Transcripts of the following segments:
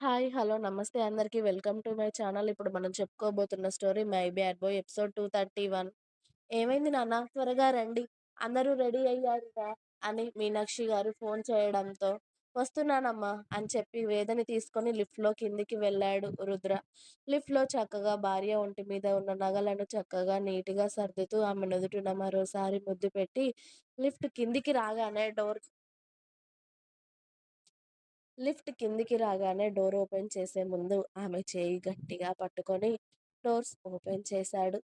Hi. Hello. నమస్తే అందరికీ welcome to my channel. ఇప్పుడు మనం చెప్పుకోబోతున్న story 'my bad boy' episode 231. "ఏమైంది నాన్న? త్వరగా రండి. అందరూ రెడీ అయ్యారుగా" అని మీనాక్షి గారు ఫోన్ చేయడంతో "వస్తున్నానమ్మా" అని చెప్పి వేదని తీసుకొని లిఫ్ట్లో కిందికి వెళ్ళాడు రుద్ర. లిఫ్ట్లో చక్కగా భార్య ఒంటి మీద ఉన్న నగలను చక్కగా నీట్గా సర్దుతూ ఆమె నుదుటిన మరోసారి ముద్దు పెట్టి లిఫ్ట్ కిందికి రాగానే డోర్ లిఫ్ట్ కిందికి రాగానే డోర్ ఓపెన్ చేసే ముందు ఆమె చేయి గట్టిగా పట్టుకొని డోర్స్ ఓపెన్ చేశాడు.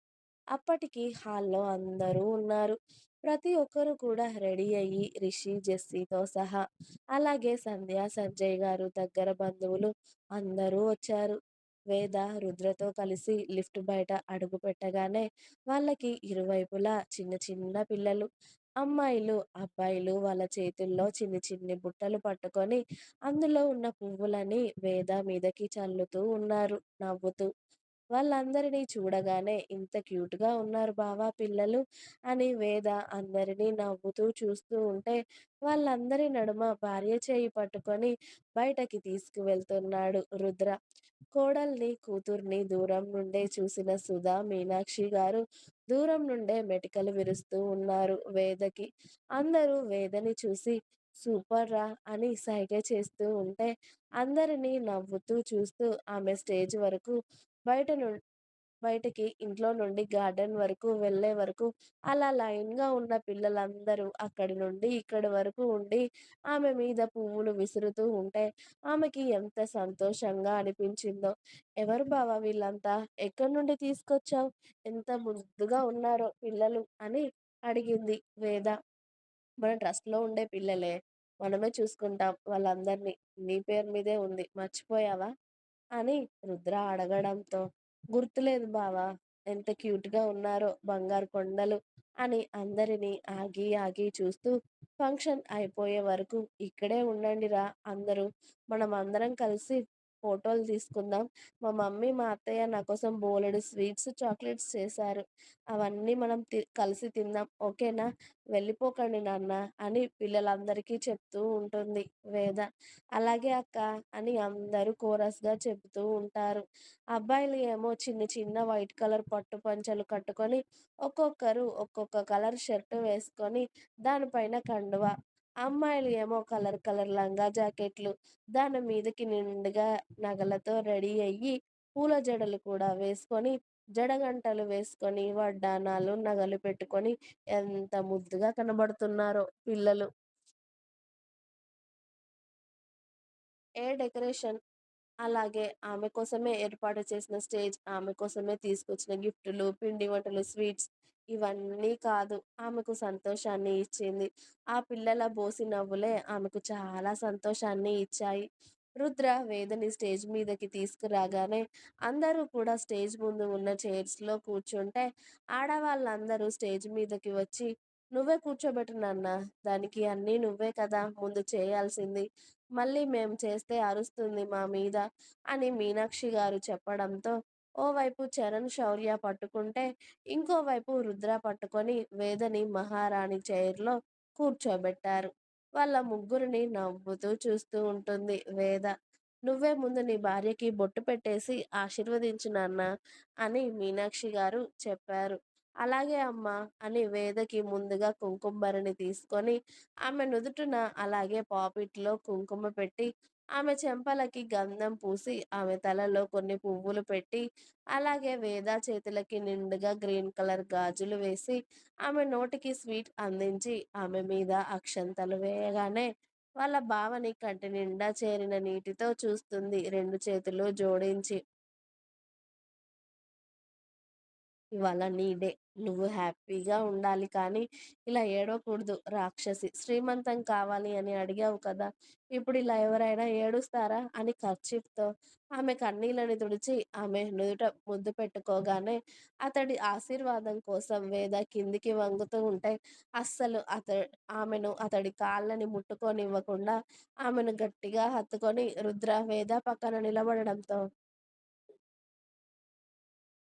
అప్పటికి హాల్లో అందరూ ఉన్నారు. ప్రతి ఒక్కరు కూడా రెడీ అయ్యి రిషి, జెస్సీతో సహా. అలాగే సంధ్య, సంజయ్ గారు, దగ్గర బంధువులు అందరూ వచ్చారు. వేద రుద్రతో కలిసి లిఫ్ట్ బయట అడుగు పెట్టగానే వాళ్ళకి ఇరువైపులా చిన్న చిన్న పిల్లలు, అమ్మాయిలు, అబ్బాయిలు వాళ్ళ చేతుల్లో చిన్ని చిన్ని బుట్టలు పట్టుకొని అందులో ఉన్న పువ్వులని వేద మీదకి చల్లుతూ ఉన్నారు నవ్వుతూ. వాళ్ళందరినీ చూడగానే ఇంత క్యూట్‌గా ఉన్నారు బావా పిల్లలు అని వేద అందరినీ నవ్వుతూ చూస్తూ ఉంటే వాళ్ళందరి నడుమ భార్య చేయి పట్టుకొని బయటకి తీసుకువెళ్తున్నాడు రుద్ర. కోడల్ని, కూతుర్ని దూరం నుండే చూసిన సుధా, మీనాక్షి గారు దూరం నుండే మెటికలు విరుస్తూ ఉన్నారు వేదకి. అందరూ వేదని చూసి సూపర్ రా అని సైగ చేస్తూ ఉంటే అందరినీ నవ్వుతూ చూస్తూ ఆమె స్టేజ్ వరకు బయట ను బయటకి ఇంట్లో నుండి గార్డెన్ వరకు వెళ్ళే వరకు అలా లైన్‌గా ఉన్న పిల్లలందరూ అక్కడి నుండి ఇక్కడి వరకు ఉండి ఆమె మీద పువ్వులు విసురుతూ ఉంటే ఆమెకి ఎంత సంతోషంగా అనిపించిందో. "ఎవరు బావ వీళ్ళంతా? ఎక్కడి నుండి తీసుకొచ్చావు ఎంత ముద్దుగా ఉన్నారో పిల్లలు" అని అడిగింది వేద. "మన ట్రస్ట్‌లో ఉండే పిల్లలే. మనమే చూసుకుంటాం వాళ్ళందరినీ నీ పేరు మీదే ఉంది మర్చిపోయావా" అని రుద్ర అడగడంతో "గుర్తులేదు బావా ఎంత క్యూట్‌గా ఉన్నారో బంగారు కొండలు" అని అందరినీ ఆగి ఆగి చూస్తూ "ఫంక్షన్ అయిపోయే వరకు ఇక్కడే ఉండండిరా అందరూ. మనం అందరం కలిసి ఫోటోలు తీసుకుందాం. మా మమ్మీ, మా అత్తయ్య నా కోసం బోలెడు స్వీట్స్, చాక్లెట్స్ చేశారు. అవన్నీ మనం తి కలిసి తిందాం ఓకేనా? వెళ్ళిపోకండి నాన్న" అని పిల్లలందరికీ చెప్తూ ఉంటుంది వేద. "అలాగే అక్క అని అందరూ కోరస్‌గా చెబుతూ ఉంటారు. అబ్బాయిలు ఏమో చిన్న చిన్న వైట్ కలర్ పట్టు పంచలు కట్టుకొని ఒక్కొక్కరు ఒక్కొక్క కలర్ షర్ట్ వేసుకొని దానిపైన కండువా. అమ్మాయిలు ఏమో కలర్ కలర్ లంగా జాకెట్లు, దాని మీదకి నిండుగా నగలతో రెడీ అయ్యి పూల జడలు కూడా వేసుకొని జడగంటలు వేసుకొని వడ్డానాలు నగలు పెట్టుకొని ఎంత ముద్దుగా కనబడుతున్నారో పిల్లలు. ఏ డెకరేషన్ అలాగే ఆమె కోసమే ఏర్పాటు చేసిన స్టేజ్, ఆమె కోసమే తీసుకొచ్చిన గిఫ్టులు, పిండి వంటలు, స్వీట్స్ ఇవన్నీ కాదు ఆమెకు సంతోషాన్ని ఇచ్చింది. ఆ పిల్లల బోసి నవ్వులే ఆమెకు చాలా సంతోషాన్ని ఇచ్చాయి. రుద్ర వేదని స్టేజ్ మీదకి తీసుకురాగానే అందరూ కూడా స్టేజ్ ముందు ఉన్న చైర్స్‌లో కూర్చుంటే ఆడవాళ్ళందరూ స్టేజ్ మీదకి వచ్చి "నువ్వే కూర్చోబెట్టునన్నా దానికి అన్నీ నువ్వే కదా ముందు చేయాల్సింది. మళ్ళీ మేం చేస్తే అరుస్తుంది మా మీద" అని మీనాక్షి గారు చెప్పడంతో ఓవైపు చరణ్, శౌర్య పట్టుకుంటే ఇంకోవైపు రుద్ర పట్టుకొని వేదని మహారాణి చైర్‌లో కూర్చోబెట్టారు. వాళ్ళ ముగ్గురిని నవ్వుతూ చూస్తూ ఉంటుంది వేద. "నువ్వే ముందు నీ భార్యకి బొట్టు పెట్టేసి ఆశీర్వదించు నాన్నా" అని మీనాక్షి గారు చెప్పారు. "అలాగే అమ్మా" అని వేదకి ముందుగా కుంకుమరిని తీసుకొని ఆమె నుదుటిన అలాగే పాపిట్లో కుంకుమ పెట్టి ఆమె చెంపలకి గంధం పూసి ఆమె తలలో కొన్ని పువ్వులు పెట్టి అలాగే వేద చేతులకి నిండుగా గ్రీన్ కలర్ గాజులు వేసి ఆమె నోటికి స్వీట్ అందించి ఆమె మీద అక్షంతలు వేయగానే వాళ్ళ బావని కంటి నిండా చేరిన నీటితో చూస్తుంది రెండు చేతులు జోడించి. "ఇవాళ నీ డే. నువ్వు హ్యాపీగా ఉండాలి కానీ ఇలా ఏడవకూడదు రాక్షసి. శ్రీమంతం కావాలి అని అడిగావు కదా! ఇప్పుడు ఇలా ఎవరైనా ఏడుస్తారా" అని కర్చీఫ్‌తో ఆమె కన్నీళ్ళని తుడిచి ఆమె నుదుట ముద్దు పెట్టుకోగానే అతడి ఆశీర్వాదం కోసం వేద కిందికి వంగుతూ ఉంటే అస్సలు అత ఆమెను అతడి కాళ్ళని ముట్టుకోనివ్వకుండా ఆమెను గట్టిగా హత్తుకొని రుద్ర వేద పక్కన నిలబడడంతో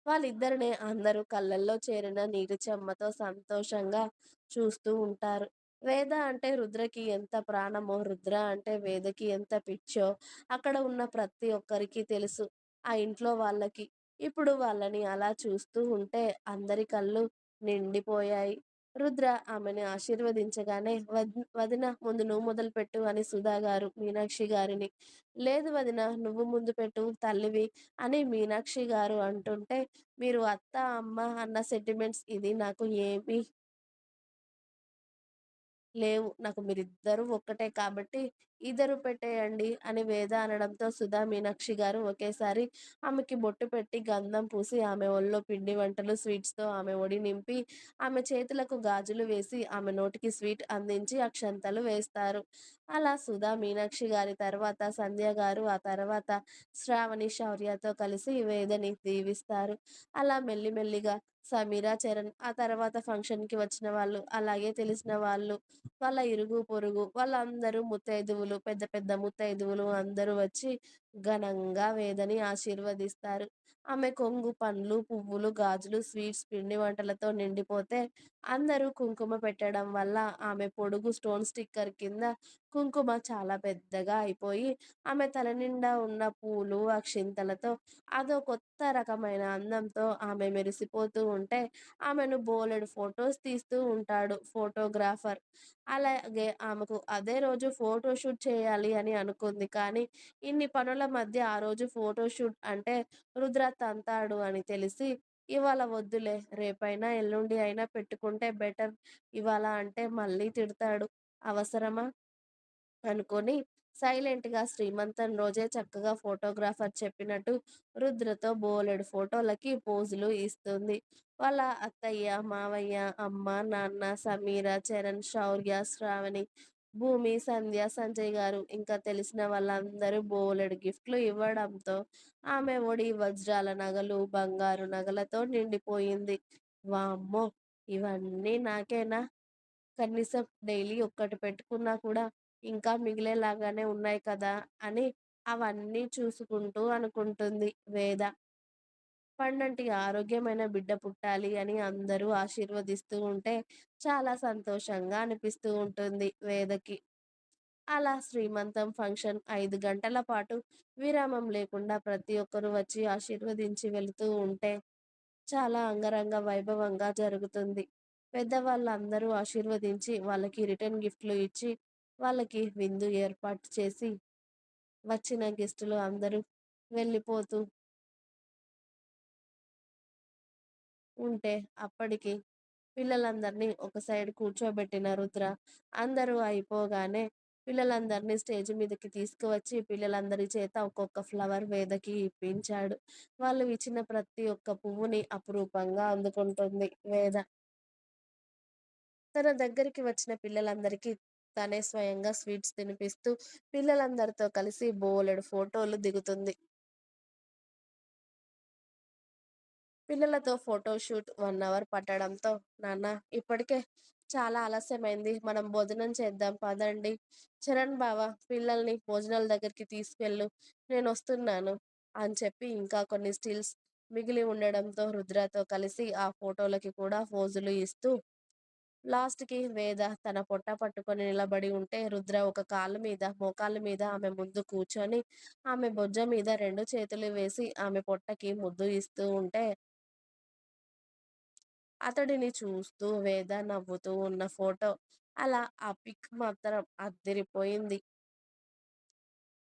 వాళ్ళిద్దరినే అందరూ కళ్ళల్లో చేరిన నీటి చెమ్మతో సంతోషంగా చూస్తూ ఉంటారు. వేద అంటే రుద్రకి ఎంత ప్రాణమో, రుద్ర అంటే వేదకి ఎంత పిచ్చో అక్కడ ఉన్న ప్రతి ఒక్కరికి తెలుసు. ఆ ఇంట్లో వాళ్ళకి. ఇప్పుడు వాళ్ళని అలా చూస్తూ ఉంటే అందరి కళ్ళు నిండిపోయాయి. రుద్ర ఆమెను ఆశీర్వదించగానే వదిన ముందు నువ్వు మొదలు పెట్టు అని సుధా గారు మీనాక్షి గారిని, లేదు వదిన నువ్వు ముందు పెట్టు తల్లివి అని మీనాక్షి గారు అంటుంటే, మీరు అత్త, అమ్మ అన్న సెంటిమెంట్స్ ఇది నాకు ఏమీ లేవు. నాకు మీరిద్దరూ ఒక్కటే కాబట్టి ఇద్దరు పెట్టేయండి అని వేద అనడంతో సుధా, మీనాక్షి గారు ఒకేసారి ఆమెకి బొట్టు పెట్టి, గంధం పూసి, ఆమె ఒళ్ళో పిండి వంటలు, స్వీట్స్‌తో ఆమె ఒడి నింపి, ఆమె చేతులకు గాజులు వేసి, ఆమె నోటికి స్వీట్ అందించి అక్షంతలు వేస్తారు. అలా సుధా, మీనాక్షి గారి తర్వాత సంధ్య గారు, ఆ తర్వాత శ్రావణి, శౌర్యతో కలిసి వేదని దీవిస్తారు. అలా మెల్లిమెల్లిగా సమీరా చరణ్ ఆ తర్వాత ఫంక్షన్‌కి వచ్చిన వాళ్ళు, అలాగే తెలిసిన వాళ్ళు, వాళ్ళ ఇరుగు పొరుగు వాళ్ళందరూ ముత్తైదువులు, పెద్ద పెద్ద ముత్తైదువులు అందరూ వచ్చి ఘనంగా వేదని ఆశీర్వదిస్తారు. ఆమె కొంగు పండ్లు, పువ్వులు, గాజులు, స్వీట్స్, పిండి వంటలతో నిండిపోతే అందరూ కుంకుమ పెట్టడం వల్ల ఆమె పొడుగు స్టోన్ స్టిక్కర్ కింద కుంకుమ చాలా పెద్దగా అయిపోయి, ఆమె తల నిండా ఉన్న పూలు, అక్షింతలతో అదో కొత్త రకమైన అందంతో ఆమె మెరిసిపోతూ ఉంటే, ఆమెను బోలెడు ఫొటోస్ తీస్తూ ఉంటాడు ఫోటోగ్రాఫర్. అలాగే ఆమెకు అదే రోజు ఫోటోషూట్ చేయాలి అని అనుకుంది. కానీ ఇన్ని పనుల మధ్య ఆ రోజు ఫోటోషూట్ అంటే రుద్ర తంతాడు అని తెలిసి, ఇవాళ వద్దులే రేపైనా, ఎల్లుండి అయినా పెట్టుకుంటే బెటర్ ఇవాళ అంటే మళ్ళీ తిడతాడు. అవసరమా? అనుకొని సైలెంట్‌గా శ్రీమంతం రోజే చక్కగా ఫోటోగ్రాఫర్ చెప్పినట్టు రుద్రతో బోలెడు ఫోటోలకి పోజులు ఇస్తుంది. వాళ్ళ అత్తయ్య, మావయ్య, అమ్మ, నాన్న, సమీర, చరణ్, శౌర్య, శ్రావణి, భూమి, సంధ్య, సంజయ్ గారు ఇంకా తెలిసిన వాళ్ళందరూ బోలెడు గిఫ్ట్‌లు ఇవ్వడంతో ఆమె ఒడి వజ్రాల నగలు, బంగారు నగలతో నిండిపోయింది. వామ్మో! ఇవన్నీ నాకేనా? కనీసం డైలీ ఒక్కటి పెట్టుకున్నా కూడా ఇంకా మిగిలేలాగానే ఉన్నాయి కదా! అని అవన్నీ చూసుకుంటూ అనుకుంటుంది వేద. పండంటి ఆరోగ్యమైన బిడ్డ పుట్టాలి అని అందరూ ఆశీర్వదిస్తూ ఉంటే చాలా సంతోషంగా అనిపిస్తూ ఉంటుంది వేదకి. అలా శ్రీమంతం ఫంక్షన్ ఐదు గంటల పాటు విరామం లేకుండా ప్రతి ఒక్కరూ వచ్చి ఆశీర్వదించి వెళుతూ ఉంటే చాలా అంగరంగ వైభవంగా జరుగుతుంది. పెద్దవాళ్ళందరూ ఆశీర్వదించి వాళ్ళకి రిటర్న్ గిఫ్ట్‌లు ఇచ్చి, వాళ్ళకి విందు ఏర్పాటు చేసి, వచ్చిన గెస్టులు అందరూ వెళ్ళిపోతూ ఉంటే అప్పటికి పిల్లలందరినీ ఒక సైడ్ కూర్చోబెట్టిన రుద్ర అందరూ అయిపోగానే పిల్లలందరినీ స్టేజ్ మీదకి తీసుకువచ్చి పిల్లలందరి చేత ఒక్కొక్క ఫ్లవర్ వేదకి ఇప్పించాడు. వాళ్ళు ఇచ్చిన ప్రతి ఒక్క పువ్వుని అపురూపంగా అందుకుంటుంది వేద. తన దగ్గరికి వచ్చిన పిల్లలందరికీ తనే స్వయంగా స్వీట్స్ తినిపిస్తూ పిల్లలందరితో కలిసి బోలెడు ఫోటోలు దిగుతుంది. పిల్లలతో ఫోటోషూట్ వన్ అవర్ పట్టడంతో నాన్న ఇప్పటికే చాలా ఆలస్యమైంది. మనం భోజనం చేద్దాం పదండి. చరణ్ బావ పిల్లల్ని భోజనాల దగ్గరికి తీసుకెళ్ళు. నేను వస్తున్నాను అని చెప్పి ఇంకా కొన్ని స్టిల్స్ మిగిలి ఉండడంతో రుద్రతో కలిసి ఆ ఫోటోలకి కూడా ఫోజులు ఇస్తూ లాస్ట్‌కి వేద తన పొట్ట పట్టుకొని నిలబడి ఉంటే రుద్ర ఒక కాలు మీద, మోకాళ్ళ మీద ఆమె ముందు కూర్చొని ఆమె బొజ్జ మీద రెండు చేతులు వేసి ఆమె పొట్టకి ముద్దు ఇస్తూ ఉంటే అతడిని చూస్తూ వేద నవ్వుతూ ఉన్న ఫోటో. అలా ఆ పిక్ మాత్రం అద్దరిపోయింది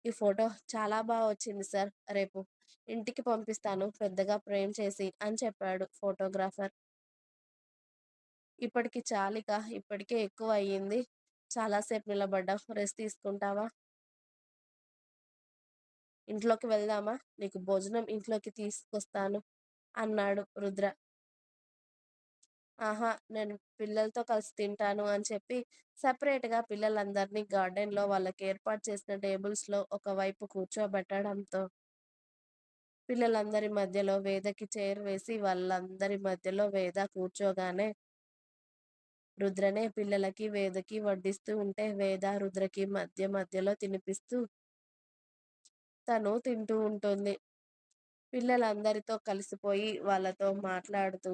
ఈ ఫోటో చాలా బాగా వచ్చింది సార్. రేపు ఇంటికి పంపిస్తాను పెద్దగా ఫ్రేమ్ చేసి అని చెప్పాడు ఫోటోగ్రాఫర్. ఇప్పటికి చాలిక ఇప్పటికే ఎక్కువ అయ్యింది. చాలాసేపు నిలబడ్డా రెస్ట్ తీసుకుంటావా? ఇంట్లోకి వెళ్దామా? నీకు భోజనం ఇంట్లోకి తీసుకొస్తాను అన్నాడు రుద్ర. ఆహా! నేను పిల్లలతో కలిసి తింటాను అని చెప్పి సెపరేట్‌గా పిల్లలందరినీ గార్డెన్‌లో వాళ్ళకి ఏర్పాటు చేసిన టేబుల్స్‌లో ఒకవైపు కూర్చోబెట్టడంతో పిల్లలందరి మధ్యలో వేదకి చైర్ వేసి వాళ్ళందరి మధ్యలో వేద కూర్చోగానే రుద్రనే పిల్లలకి, వేదకి వడ్డిస్తూ ఉంటే వేద రుద్రకి మధ్య మధ్యలో తినిపిస్తూ తను తింటూ ఉంటుంది. పిల్లలందరితో కలిసిపోయి వాళ్ళతో మాట్లాడుతూ